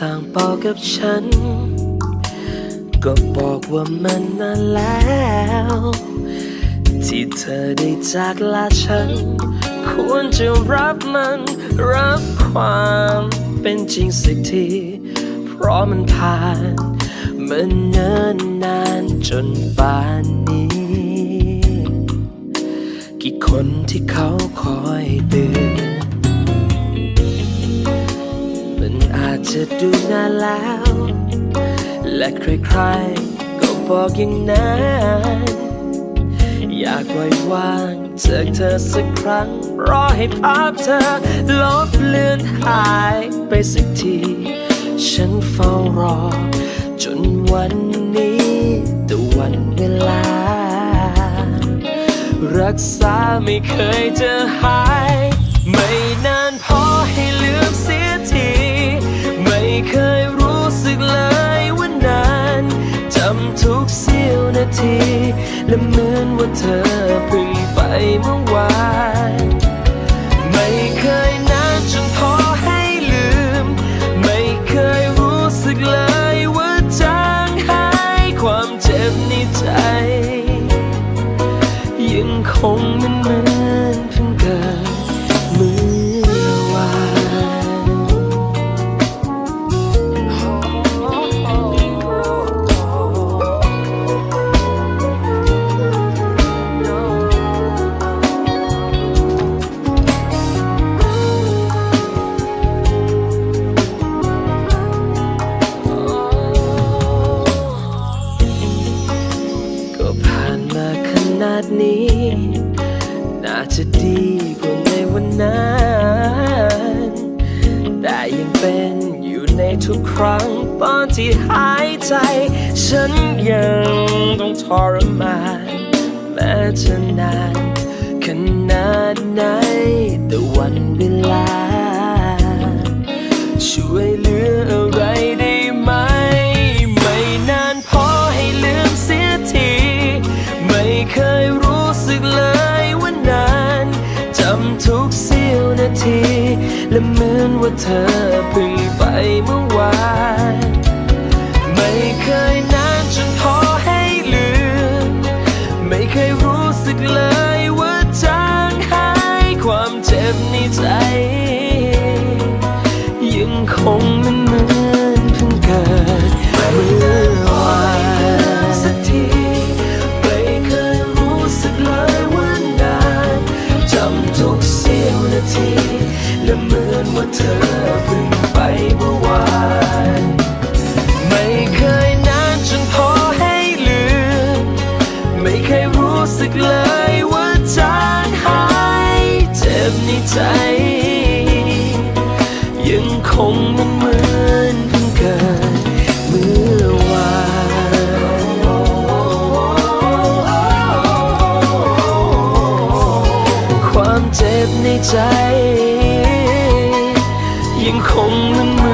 ต่างบอกับฉัน ก็บอกว่ามันนานแล้ว ที่เธอได้จากลาฉัน ควรจะรับมัน รับความเป็นจริงสักที เพราะมันผ่านมันเนิ่นนานจนป่านนี้ กี่คนที่เขาคอยเตือน จจะดูนานแล้ว และใครๆก็บอกอย่างนั้น อยากปล่อยวางจากเธอสักครั้ง รอให้ภาพเธอ ลบเลือนหายไปสักที ฉันเฝ้ารอ จนวันนี้แต่วันเวลา รักษาไม่เคยจะหาย ไม่นา ทุกเสี้ยวนาที และเหมือนว่าเธอเพิ่งไปเมื่อวานาดนี้ น่าจะดีกว่าในวันนั้น แต่ยังเป็นอยู่ในทุกครั้งตอนที่หายใจ ฉันยังต้องทรมานแม้จะนาน เคยรู้สึกเลยว่านานจำทุกเสี้ยวนาที และเหมือนว่าเธอเพิ่งไปเมื่อวาน ไม่เคยนานจนพอให้ลืม ไม่เคยรู้สึกเลยว่าจางหายความเจ็บในใจ ยังคงเหมันเหมือนเพิ่งเกิด ใจ ยังคงมันเหมือนเพิ่งเกิดเมื่อวานความเจ็บในใจ ยังคงมัน